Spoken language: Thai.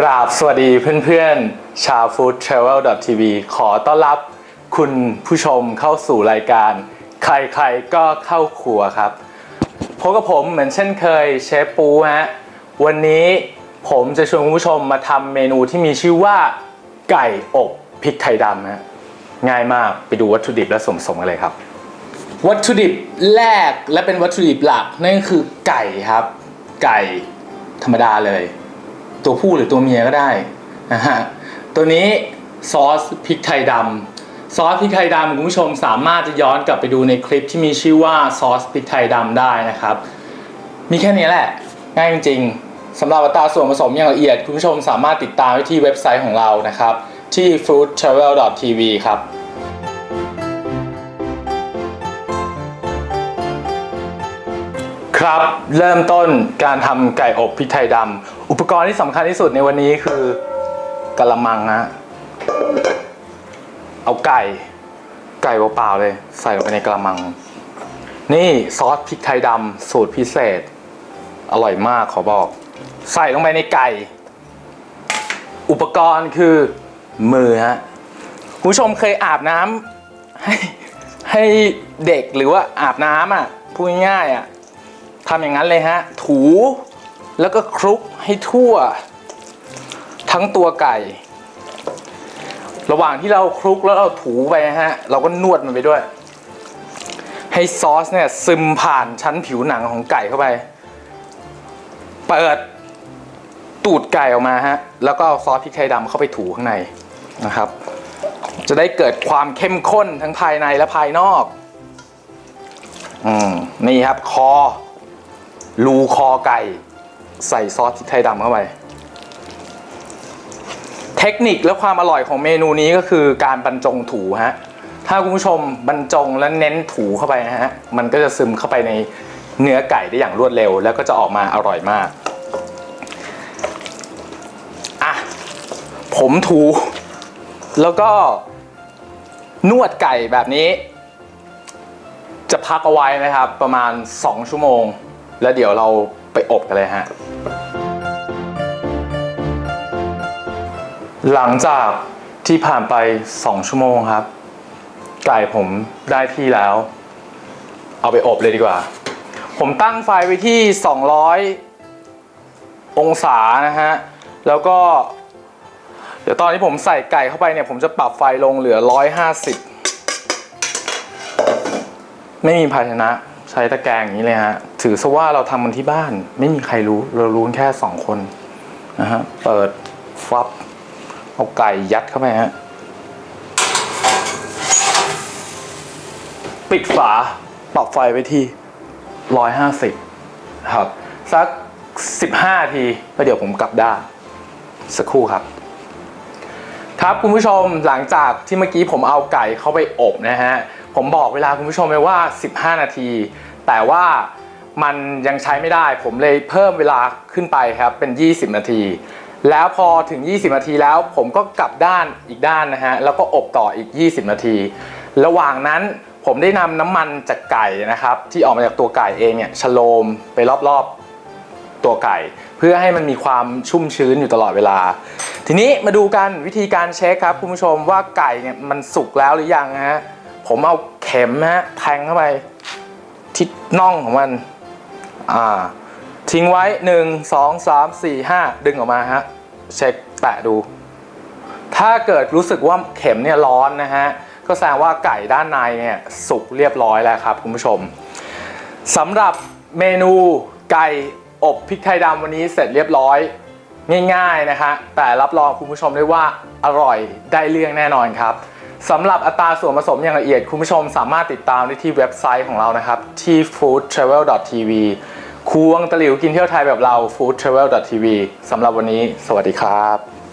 กราบสวัสดีเพื่อนๆ ชาว Food Travel TV ขอต้อนรับคุณผู้ชมเข้าสู่รายการ ใครๆก็เข้าครัวครับพบกับผมเหมือนเช่นเคยเชฟปูฮะวันนี้ผมจะชวนคุณผู้ชมมาทำเมนูที่มีชื่อว่า ไก่อบพริกไทยดำฮะง่ายมากไปดูวัตถุดิบและส่วนผสมกันเลยครับ วัตถุดิบแรกและเป็นวัตถุดิบหลักนั่นคือไก่ครับ ไก่ธรรมดาเลย ตัวผู้หรือตัวเมียก็ได้นะฮะตัวนี้ซอสพริกไทยดำซอสพริกไทยดำคุณผู้ชมสามารถจะย้อนกลับไปดูในคลิปที่มีชื่อว่าซอสพริกไทยดำได้นะครับ มีแค่นี้แหละ ง่ายจริงๆสำหรับอัตราส่วนผสมอย่างละเอียด คุณผู้ชมสามารถติดตามไว้ที่เว็บไซต์ของเรานะครับ ที่ foodtravel.tv ครับ ครับ เริ่มต้นการทำไก่อบพริกไทยดำอุปกรณ์ที่สำคัญที่สุดในวันนี้คือกระมังฮะเอาไก่ ไก่เปล่าๆเลย ใส่ลงไปในกระมัง นี่ซอสพริกไทยดำสูตรพิเศษ อร่อยมากขอบอก ใส่ลงไปในไก่ อุปกรณ์คือมือฮะคุณผู้ชมเคยอาบน้ำให้ให้เด็กหรือว่าอาบน้ำอะพูดง่ายๆอะ ทำอย่างนั้นเลยฮะ ถูแล้วก็คลุกให้ทั่ว ทั้งตัวไก่ ระหว่างที่เราคลุกแล้วเราถูไปฮะ เราก็นวดมันไปด้วย ให้ซอสเนี่ยซึมผ่านชั้นผิวหนังของไก่เข้าไป เปิดตูดไก่ออกมาฮะ แล้วก็เอาซอสพริกไทยดำเข้าไปถูข้างในนะครับ จะได้เกิดความเข้มข้นทั้งภายในและภายนอก อืม นี่ครับคอ รูคอไก่ ใส่ซอสพริกไทยดำเข้าไป เทคนิคและความอร่อยของเมนูนี้ก็คือการบรรจงถูฮะ ถ้าคุณผู้ชมบรรจงและเน้นถูเข้าไปนะฮะ มันก็จะซึมเข้าไปในเนื้อไก่ได้อย่างรวดเร็ว แล้วก็จะออกมาอร่อยมาก อะ ผมถู แล้วก็นวดไก่แบบนี้ จะพักเอาไว้นะครับประมาณ 2 ชั่วโมง แล้วเดี๋ยวเราไปอบกันเลยฮะ หลังจากที่ผ่านไป 2 ชั่วโมงครับ ไก่ผมได้ที่แล้ว เอาไปอบเลยดีกว่า ผมตั้งไฟไว้ที่ 200 องศานะฮะ แล้วก็ เดี๋ยวตอนที่ผมใส่ไก่เข้าไปเนี่ย ผมจะปรับไฟลงเหลือ 150 ไม่มีภาชนะ ใช้ตะแกรงอย่างนี้เลยฮะ ถือซะว่าเราทำมันที่บ้าน ไม่มีใครรู้ เรารู้นแค่สองคนนะฮะ เปิดฟับ เอาไก่ยัดเข้าไปฮะ ปิดฝาปรับไฟไว้ที่ร้อยห้าสิบครับ สักสิบห้าทีแล้วเดี๋ยวผมกลับด้านสักครู่ครับ ครับคุณผู้ชมหลังจากที่เมื่อกี้ผมเอาไก่เข้าไปอบนะฮะ ผมบอกเวลาคุณผู้ชมไปว่า 15 นาที แต่ว่ามันยังใช้ไม่ได้ ผมเลยเพิ่มเวลาขึ้นไปครับเป็น 20 นาที แล้วพอถึง 20 นาทีแล้ว ผมก็กลับด้านอีกด้านนะฮะแล้วก็อบต่ออีก 20 นาที ระหว่างนั้นผมได้นำน้ำมันจากไก่นะครับ ที่ออกมาจากตัวไก่เองเนี่ยชโลมไปรอบๆตัวไก่ เพื่อให้มันมีความชุ่มชื้นอยู่ตลอดเวลา ทีนี้มาดูกันวิธีการเช็คครับคุณผู้ชมว่าไก่เนี่ยมันสุกแล้วหรือยังฮะ ผมเอาเข็มฮะแทงเข้าไปที่น่องของมันอ่าทิ้งไว้ 1 2 3 4 5 ดึงออกมาฮะเช็คแตะดู ถ้าเกิดรู้สึกว่าเข็มเนี่ยร้อนนะฮะก็แสดงว่าไก่ด้านในเนี่ยสุกเรียบร้อยแล้วครับคุณผู้ชมสำหรับเมนูไก่อบพริกไทยดำวันนี้เสร็จเรียบร้อยง่ายๆนะคะแต่รับรองคุณผู้ชมได้ว่าอร่อยได้เรื่องแน่นอนครับ สำหรับอัตราส่วนผสมอย่างละเอียด คุณผู้ชมสามารถติดตามได้ที่เว็บไซต์ของเรานะครับ ที่ foodtravel.tv ควงตะหลิวกินเที่ยวไทยแบบเรา foodtravel.tv สำหรับวันนี้ สวัสดีครับ